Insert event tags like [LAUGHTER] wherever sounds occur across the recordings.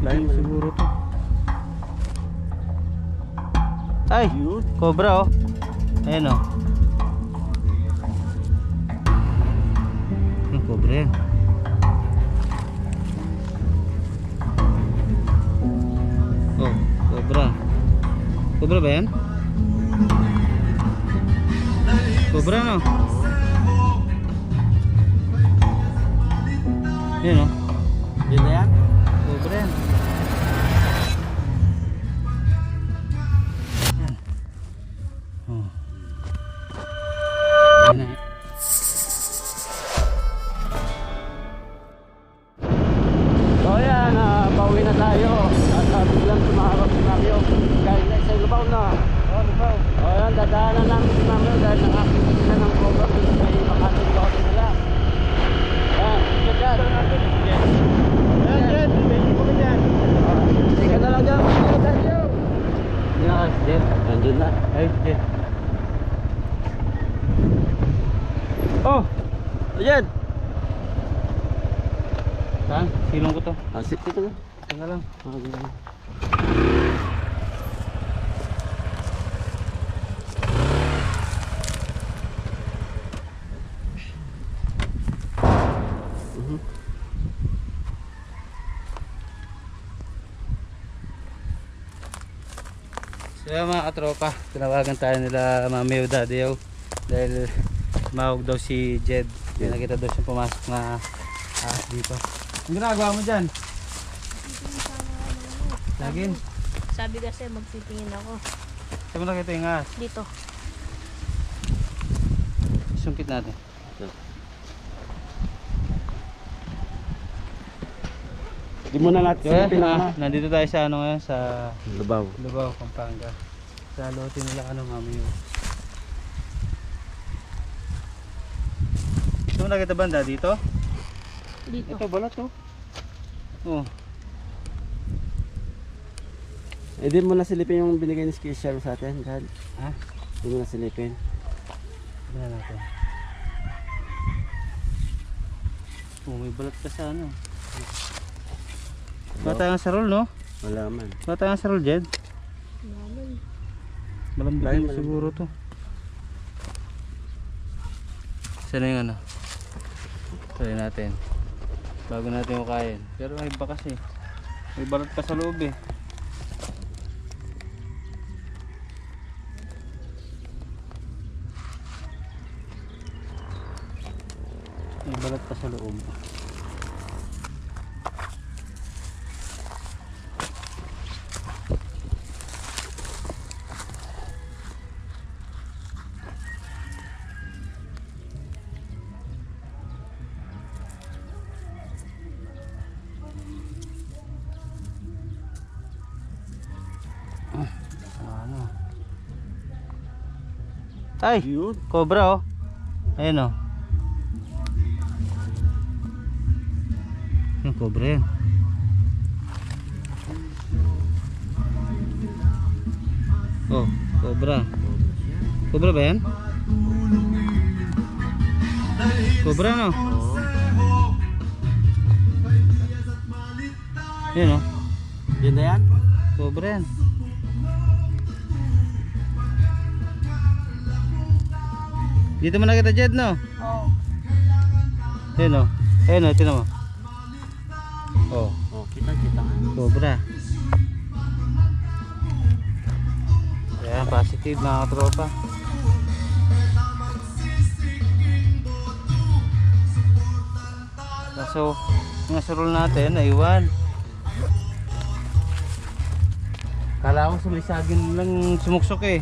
bitin siguro to. Ay, Yun. cobra oh. Ayan oh. Yung cobra yan. Oh, cobra. Cobra ba yan? Cobra no? Yan oh. So yan mga katropa, tinawagan tayo nila mami o daddy yaw dahil tumawag daw si Jed. Kaya nakita daw siya pumasok na ahas dito. Ang ginagawa mo dyan? Lagin. Sabi kasi magtitingin ako. Saan mo nakita yung ahas? Dito. Sungkit natin. Di mo na natin Kaya, silipin ah, na. nandito tayo sa ano ngayon sa Lubaw. Lubao, Pampanga. Sa lote nila ano mami mo nakita banda dito? Dito. Ito balat to. Oh. Eh di mo na silipin yung binigay ni Skisha sa atin, dad. Ha? Di mo na silipin. Tignan natin. Oh, may balat ka sa ano. Bata ang sarol, no? Wala man. Bata ang sarol, Jed. Malambot Lain, din malambot. siguro to. Saan na yung ano? Try natin. Bago natin ukayin. Pero may iba kasi. May balat pa sa loob eh. May balat pa sa loob. Ano? Ay! Yun. Cobra oh. Ayun oh. Yung cobra yan. Oh, cobra. Cobra ba yan? Cobra no? Oo. Yun oh. Yun na yan? Cobra yan. Dito mo nakita Jed no? Oo. Ayun oh. Ayun oh, tinan mo. Oh, Oh, kita, kita nga. cobra. Ayan, positive mga katropa. Kaso, yung sarol natin, naiwan. Kala ko sumisagin lang sumuksok eh.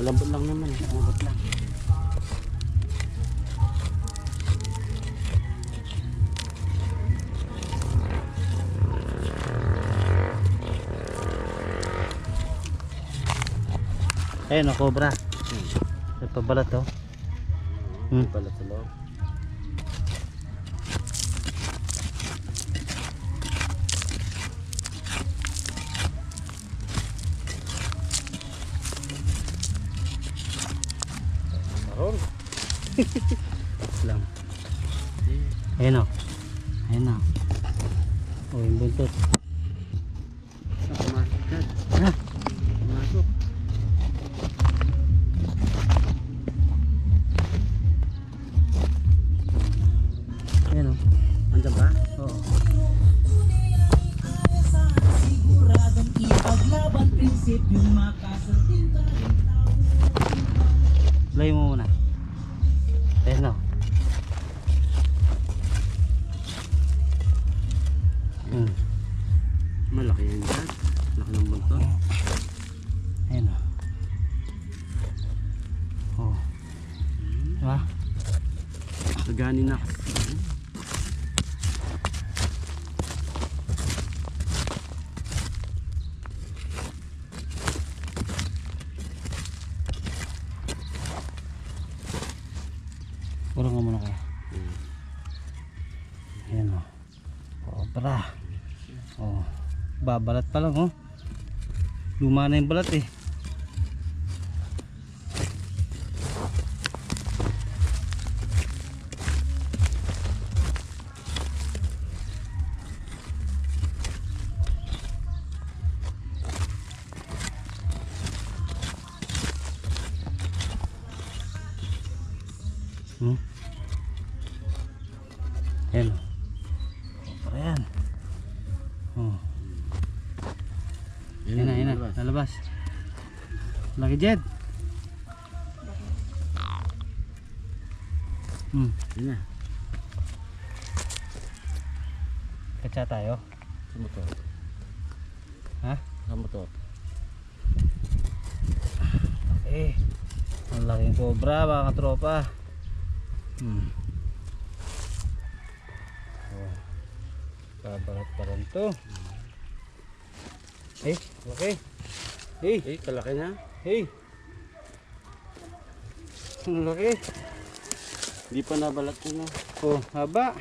Malambot lang naman. Malambot lang. Ayun oh, cobra. May pabalat oh. Hmm. Pala sa loob. Sarol. [LAUGHS] lang. Ayan o. Ayan na. O, yung buntot. Pumasok dyan. Ha? Pumasok. Ayan o. Andiyan ba? Oo. Mo muna. Cobra. Oh. Babalat pa lang oh. Luma na yung balat eh. Hmm? Ayan. Cobra yan. Oh. Ayan na, ayan na. Lalabas. Laki Jed. Hmm. Yan na. Katsa tayo. Sa motor. Ha? Sa motor. Eh. Ang laking cobra mga katropa. Hmm. Oh. Babarat pa rin to. Eh, okay. Hey, Eh, kalaki na. Hey. Ang laki. Hindi pa nabalat ko na. Oh, haba.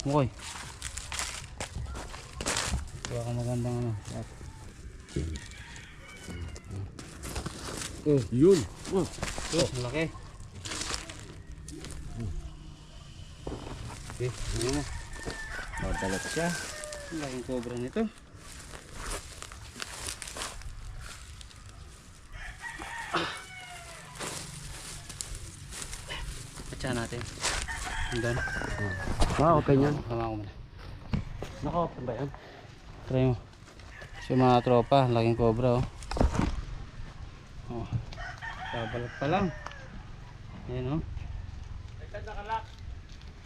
Okay. Kuha ka magandang ano. Oh, yun. Oh, Oh, ang laki. Okay, ano mo? nabalat siya. Ang laking cobra nito. Natin. Hanggang. Wow, okay niyan. Hama ko muna. Naka-open ba yan? Try mo. So mga tropa, laking cobra oh. Oh. Babalat pa lang. Ayan oh.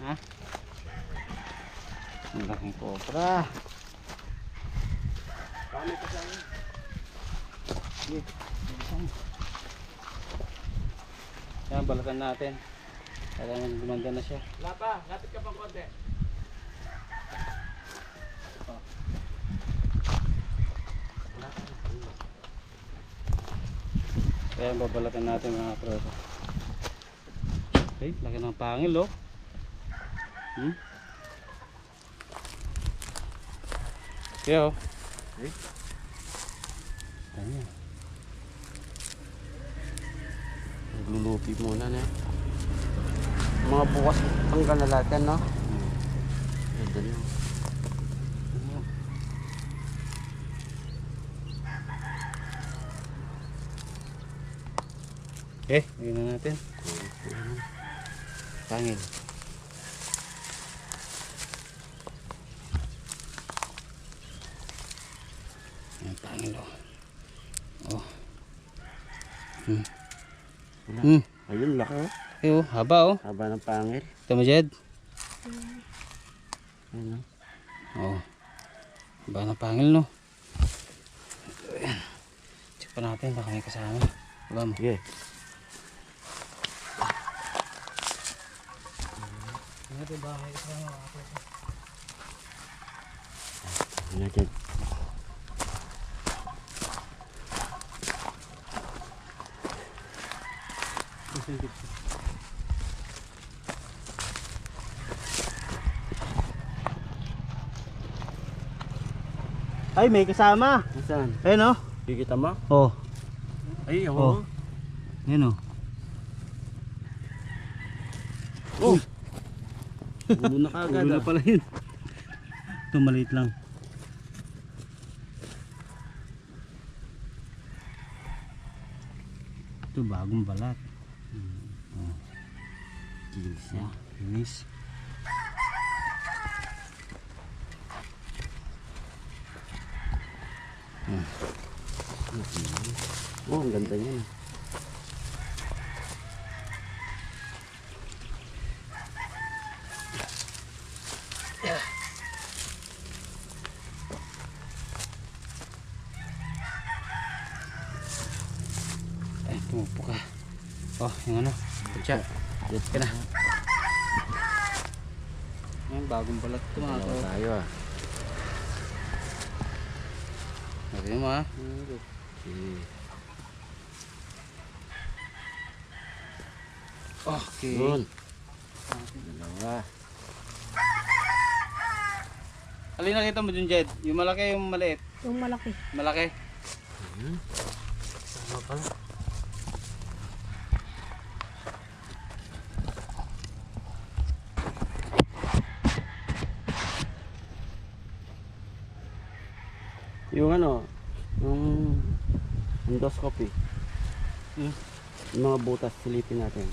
Ha? Ang laking cobra. Sige, bilisan. Yan, balatan natin. Kaya gumanda na siya. Lapa, lapit ka pang konti. Kaya babalatan natin mga tropa. Okay, laki ng pangil oh. Hmm? Kaya oh. Okay. Ayan. Naglulupi muna na. Mga bukas tanggal na lahat yan, no? Ganda niyo. Okay, lagyan na natin. Pangil. Ayan, pangil oh. Oh. Hmm. Hmm. Ayun, laki Okay oh, haba oh. Haba ng pangil. Ito mo Jed. Ayun, no? Oh. Haba ng pangil no. Check pa natin baka may kasama. Haba mo. Sige. Ano ba may kasama? Ayun natin. Ay, may kasama. Saan? Ayun oh. Kikita mo? Oh. Ay, Oh. oo. Yan o. Oh! Ulo na kagad. Ulo na ah. pala yun. Ito maliit lang. Ito bagong balat. Kinis Oh, linis. Oh, ang ganda niyan. ah. Ay, tumupo ka. Oh, yung ano. Kutsa. Dito ka na. Ayan, bagong balat ito mga tayo ah. Sabi mo ha. Okay. Okay. Yun. Dalawa. Alin nakita mo dun, Jed? Yung malaki, yung maliit? Yung malaki. Malaki. Sama pala. Yung ano, yung endoscopy. Hmm. Yung mga butas silipin natin.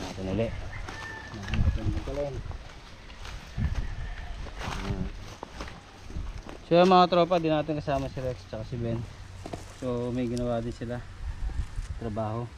Natin ulit. So yung mga tropa, di natin kasama si Rex at si Ben. So may ginawa din sila. Trabaho.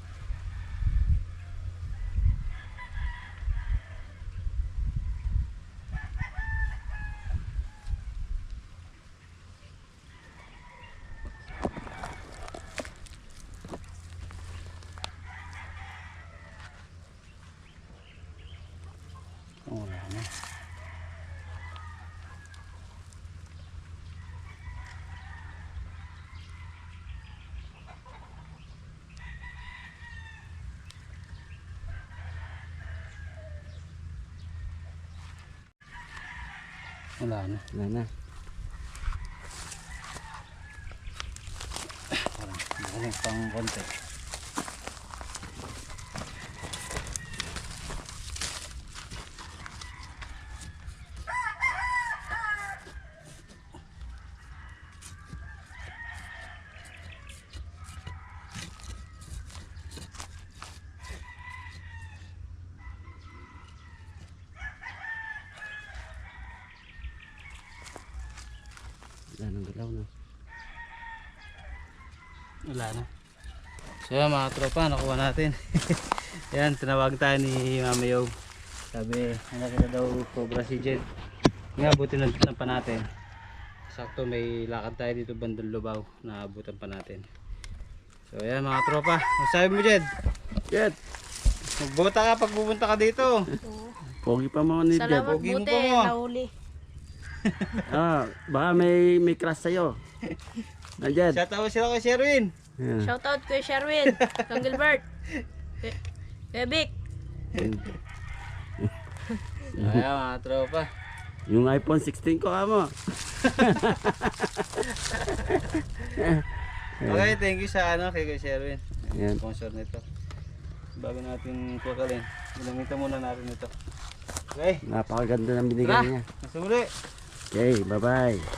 Oh, wala na. Wala na. Wala na. Parang meron pang konti. Wala nang galaw na. Wala na. So yan mga tropa, nakuha natin. [LAUGHS] yan, tinawag tayo ni Mama Yog. Sabi, hanapin na daw cobra si Jed. Nga, buti na pa natin. Sakto may lakad tayo dito bandang lubaw na abutan pa natin. So yan mga tropa, masabi mo Jed? Jet! Magbuta ka pag pupunta ka dito. Pogi pa mga ni Jet. Salamat Pogi mo buti, nahuli. [LAUGHS] Ah, baka may may crush sa'yo. Na Jet. Shout out sila kay Sherwin. Yan. Shoutout kay Sherwin, Kang Gilbert. Kay- Kay Vic. Ayan mga tropa. Yung iPhone 16 ko kamo. [LAUGHS] Okay, thank you sa ano kay kay Sherwin. Yan. Sponsor nito. Bago natin kukalin, ginamitan muna natin ito. Okay, Napakaganda ng binigay tara, niya. nasa muli. Okay, bye-bye.